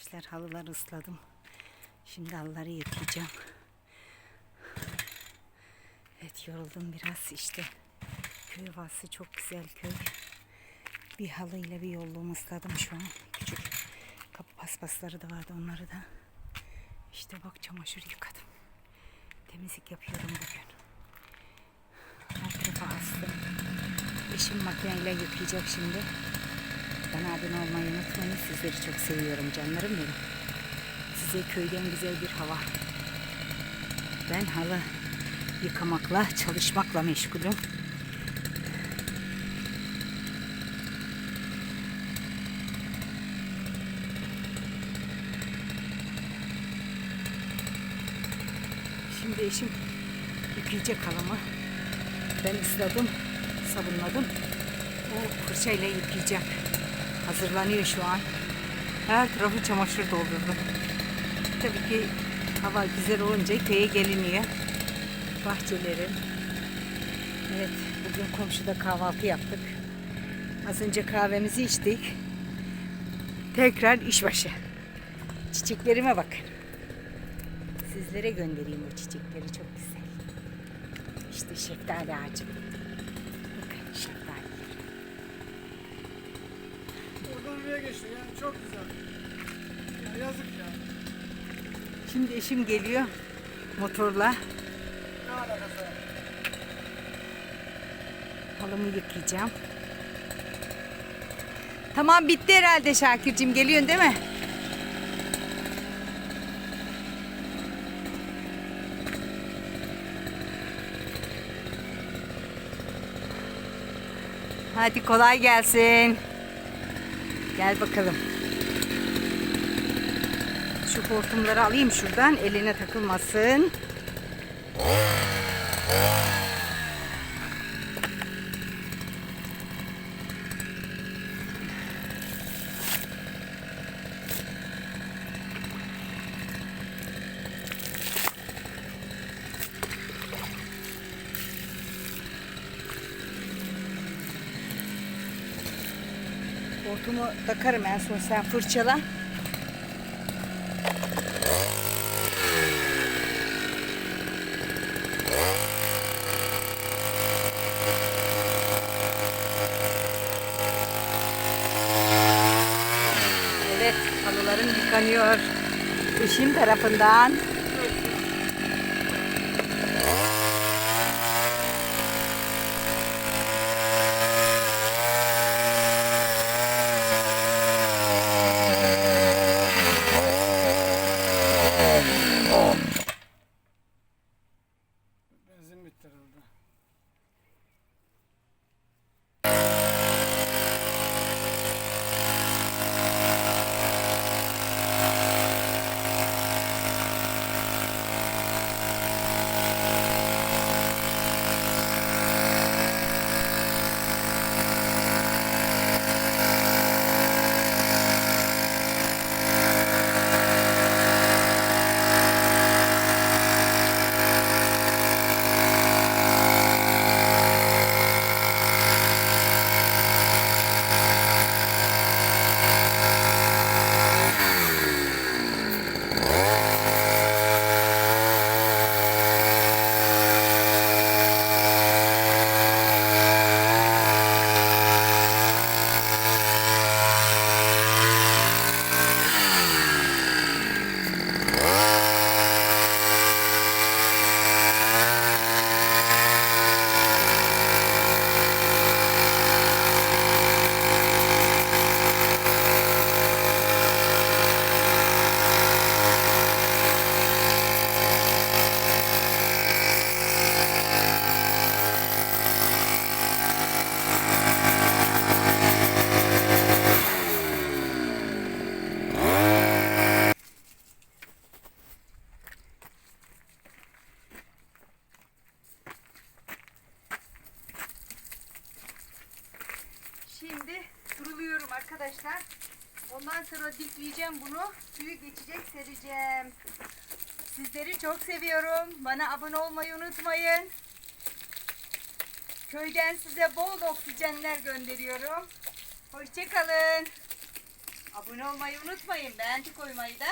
Arkadaşlar halıları ısladım. Şimdi halıları yıkayacağım. Evet yoruldum biraz işte. Köy havası çok güzel köy. Bir halıyla bir yolluğumu ısladım şu an. Küçük kapı paspasları da vardı onları da. İşte bak çamaşır yıkadım. Temizlik yapıyorum bugün. Her tarafa astım. Eşim makineyle yıkayacak şimdi. Bana abone olmayı unutmayın. Sizleri çok seviyorum canlarım benim. Size köyden güzel bir hava. Ben halı yıkamakla, çalışmakla meşgulüm. Şimdi eşim yıkayacak halımı. Ben ısladım, sabunladım. O fırçayla yıkayacak. Hazırlanıyor şu an. Her tarafı çamaşır doldurdu. Tabii ki hava güzel olunca köye geliniyor. Bahçelerin. Evet, bugün komşuda kahvaltı yaptık. Az önce kahvemizi içtik. Tekrar işbaşı. Çiçeklerime bakın. Sizlere göndereyim o çiçekleri çok güzel. İşte şeftali ağacım. Bakın şeftali. Oraya geçti yani çok güzel. Ya yazık ya. Şimdi eşim geliyor motorla. Ne alakası var? Halımı yıkayacağım. Tamam bitti herhalde Şakir'cim. Geliyorsun değil mi? Hadi kolay gelsin. Gel bakalım. Şu hortumları alayım şuradan. Eline takılmasın. Hortumu takarım en son sen fırçala. Evet, halılarım yıkanıyor. Eşim tarafından. Oh, on. Duruluyorum arkadaşlar. Ondan sonra dikleyeceğim bunu. Suyu geçecek sereceğim. Sizleri çok seviyorum. Bana abone olmayı unutmayın. Köyden size bol oksijenler gönderiyorum. Hoşçakalın. Abone olmayı unutmayın. Beğenci koymayı da.